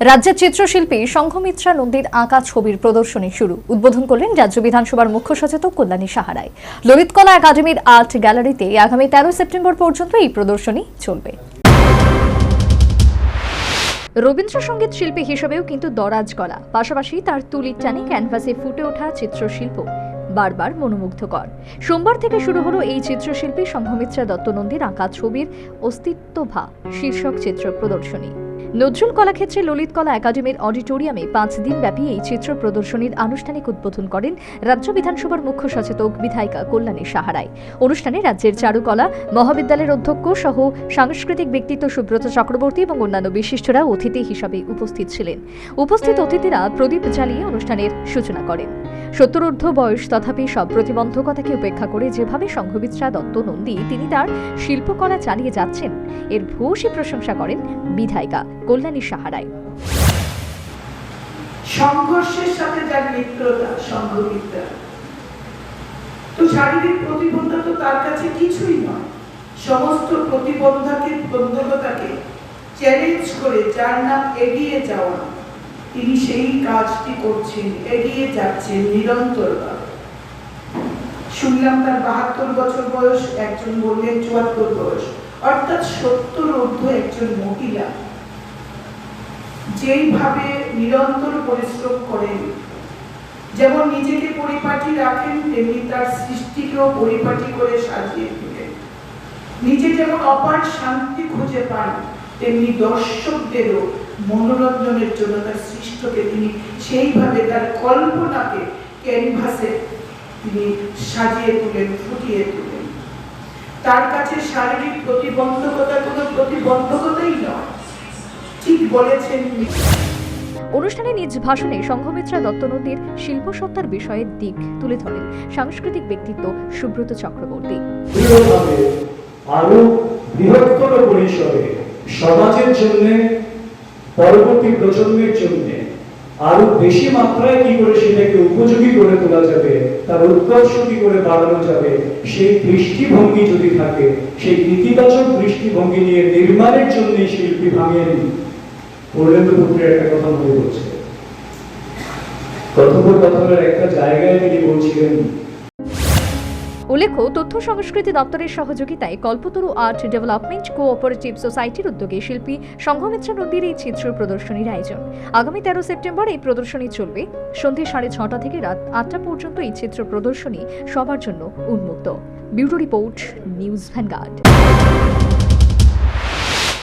রাজ্যের চিত্রশিল্পী সংঘমিত্রা নন্দীর আঁকা ছবির প্রদর্শনী শুরু। উদ্বোধন করলেন রাজ্য বিধানসভার মুখ্য সচেতক কল্যাণী সাহারায় ললিতকলা একাডেমির আর্ট গ্যালারিতে আগামী তেরো সেপ্টেম্বর পর্যন্ত এই প্রদর্শনী চলবে। রবীন্দ্রসঙ্গীত শিল্পী হিসেবেও কিন্তু দরাজ গলা। পাশাপাশি তার তুলির টানে ক্যানভাসে ফুটে ওঠা চিত্রশিল্প বারবার মনোমুগ্ধকর। সোমবার থেকে শুরু হলো এই চিত্রশিল্পী সংঘমিত্রা দত্ত নন্দীর আঁকা ছবির অস্তিত্বভা শীর্ষক চিত্র প্রদর্শনী। নজরুল কলাক্ষেত্রে ললিত কলা একাডেমির অডিটোরিয়ামে পাঁচ দিন ব্যাপী এই চিত্র প্রদর্শনীর আনুষ্ঠানিক উদ্বোধন করেন রাজ্য বিধানসভার মুখ্য সচেতক বিধায়িকা কল্যাণী সাহারায় অনুষ্ঠানে রাজ্যের চারুকলা, মহাবিদ্যালয়ের অধ্যক্ষ সহ সাংস্কৃতিক ব্যক্তিত্ব সুব্রত চক্রবর্তী এবং অন্যান্য বিশিষ্টরা অতিথি হিসাবে উপস্থিত ছিলেন। উপস্থিত অতিথিরা প্রদীপ জ্বালিয়ে অনুষ্ঠানের সূচনা করেন। সত্তরোর্ধ বয়স তথাপি সব প্রতিবন্ধকতাকে উপেক্ষা করে যেভাবে সংঘবিত্রা দত্ত নন্দী তিনি তার শিল্পকলা চালিয়ে যাচ্ছেন, এর ভূয়সী প্রশংসা করেন বিধায়িকা। কল্যাণী সাহারায়। সংঘর্ষের সাথে যার মিত্রতা সংঘমিত্রা তো শারীরিক প্রতিবন্ধক তো তার কাছে কিছুই নয়। সমস্ত প্রতিবন্ধকের বন্ধকতাকে চ্যালেঞ্জ করে যার নাম এগিয়ে যাওয়া, তিনি সেই কাজটি করছেন, এগিয়ে যাচ্ছেন নিরন্তর শুনলাম তার বাহাত্তর বছর বয়স, একজন বললেন চুয়াত্তর বয়স। অর্থাৎ সত্তর ঊর্ধ্ব একজন মহিলা যেইভাবে নিরন্তর পরিশ্রম করেন, যেমন নিজেকে পরিপাটি রাখেন, তেমনি তার সৃষ্টিকেও পরিপাটি করে সাজিয়ে তোলেন। নিজে যেমন অপার শান্তি খুঁজে পান, তেমনি দর্শকদেরও মনোরঞ্জনের জন্য তার সৃষ্টকে তিনি সেইভাবে তার কল্পনাকে ক্যানভাসে তিনি সাজিয়ে তোলেন, ফুটিয়ে তোলেন। তার কাছে শারীরিক প্রতিবন্ধকতা কোনো প্রতিবন্ধকতাই নয়। ঠিক বলেছেন। অনুষ্ঠানে নিজ ভাষণে সংঘমিত্রা দত্ত নন্দীর শিল্পসত্তার বিষয়ের দিক তুলে ধরেন সাংস্কৃতিক ব্যক্তিত্ব সুব্রত চক্রবর্তী। আরও বৃহত্তর পরিসরে সমাজের জন্য পরবর্তী প্রজন্মের জন্য আরও বেশি মাত্রায় কি করে সেটাকে উপযোগী করে তোলা যাবে তার উৎকর্ষ কি করে বাড়ানো যাবে সেই দৃষ্টিভঙ্গি যদি থাকে সেই ইতিবাচক দৃষ্টিভঙ্গি নিয়ে নির্মাণের জন্য শিল্পী ভাঙেন বলছিলেন উল্লেখ্য, তথ্য সংস্কৃতি দপ্তরের সহযোগিতায় কল্পতরু আর্ট ডেভেলপমেন্ট কোঅপারেটিভ সোসাইটির উদ্যোগে শিল্পী সংঘমিত্রা নদীর এই চিত্র প্রদর্শনীর আয়োজন। আগামী তেরো সেপ্টেম্বর এই প্রদর্শনী চলবে। সন্ধে সাড়ে ছটা থেকে রাত আটটা পর্যন্ত এই চিত্র প্রদর্শনী সবার জন্য উন্মুক্ত। Bureau report, news Vanguard.